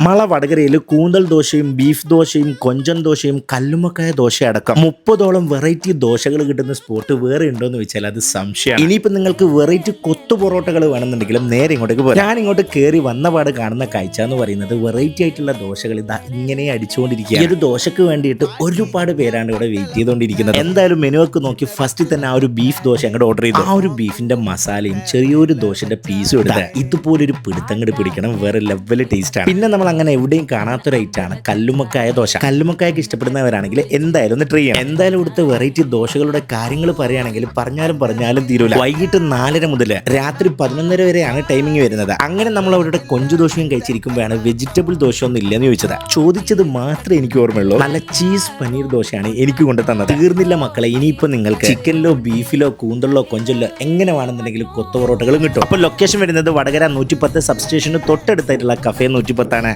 മള വടകരയിൽ കൂന്തൽ ദോശയും ബീഫ് ദോശയും കൊഞ്ചൻ ദോശയും കല്ലുമക്കായ ദോശ അടക്കം മുപ്പതോളം വെറൈറ്റി ദോശകൾ കിട്ടുന്ന സ്പോട്ട് വേറെ ഉണ്ടോ എന്ന് വെച്ചാൽ അത് സംശയം ഇനിയിപ്പോൾ നിങ്ങൾക്ക് വെറൈറ്റി കൊത്തു പൊറോട്ടകൾ വേണമെന്നുണ്ടെങ്കിലും നേരെ ഇങ്ങോട്ടേക്ക് പോകാം ഞാൻ ഇങ്ങോട്ട് കയറി വന്നപാട് കാണുന്ന കാഴ്ച എന്ന് പറയുന്നത് വെറൈറ്റി ആയിട്ടുള്ള ദോശകൾ ഇതാ ഇങ്ങനെ അടിച്ചുകൊണ്ടിരിക്കുക ഈ ഒരു ദോശക്ക് വേണ്ടിയിട്ട് ഒരുപാട് പേരാണ് ഇവിടെ വെയിറ്റ് ചെയ്തുകൊണ്ടിരിക്കുന്നത്. എന്തായാലും മെനു ഒക്കെ നോക്കി ഫസ്റ്റിൽ തന്നെ ആ ഒരു ബീഫ് ദോശ അങ്ങോട്ട് ഓർഡർ ചെയ്തു. ആ ഒരു ബീഫിന്റെ മസാലയും ചെറിയൊരു ദോശന്റെ പീസും എടുത്താൽ ഇതുപോലൊരു പിടുത്തങ്ങട് പിടിക്കണം. വേറെ ലെവൽ ടേസ്റ്റ് ആണ്. പിന്നെ നമ്മൾ അങ്ങനെ എവിടെയും കാണാത്തൊരു ഐറ്റാണ് കല്ലുമക്കായ ദോശ. കല്ലുമ്മക്കായൊക്കെ ഇഷ്ടപ്പെടുന്നവരാണെങ്കിൽ എന്തായാലും ഒന്ന് ട്രൈ ചെയ്യണം. എന്തായാലും ഇവിടുത്തെ വെറൈറ്റി ദോശകളുടെ കാര്യങ്ങൾ പറയുകയാണെങ്കിൽ പറഞ്ഞാലും പറഞ്ഞാലും തീരൂല. വൈകിട്ട് നാലര മുതൽ രാത്രി പതിനൊന്നര വരെയാണ് ടൈമിംഗ് വരുന്നത്. അങ്ങനെ നമ്മൾ അവരുടെ കൊഞ്ചു ദോശയും കഴിച്ചിരിക്കുമ്പോഴാണ് വെജിറ്റബിൾ ദോശ ഒന്നും ഇല്ലെന്ന് ചോദിച്ചത്. ചോദിച്ചത് മാത്രമേ എനിക്ക് ഓർമ്മയുള്ളൂ. നല്ല ചീസ് പനീർ ദോശയാണ് എനിക്ക് കൊണ്ട് തന്നത്. തീർന്നില്ല മക്കളെ ഇനിയിപ്പോ നിങ്ങൾക്ക് ചിക്കനിലോ ബീഫിലോ കൂന്തലിലോ കൊഞ്ചലിലോ എങ്ങനെ വേണമെന്നുണ്ടെങ്കിലും കൊത്ത പൊറോട്ടകളും കിട്ടും. അപ്പോൾ ലൊക്കേഷൻ വരുന്നത് വടകര നൂറ്റിപ്പത്ത് സബ്സ്റ്റേഷന് തൊട്ടടുത്തായിട്ടുള്ള കഫേ നൂറ്റിപ്പത്താണ്.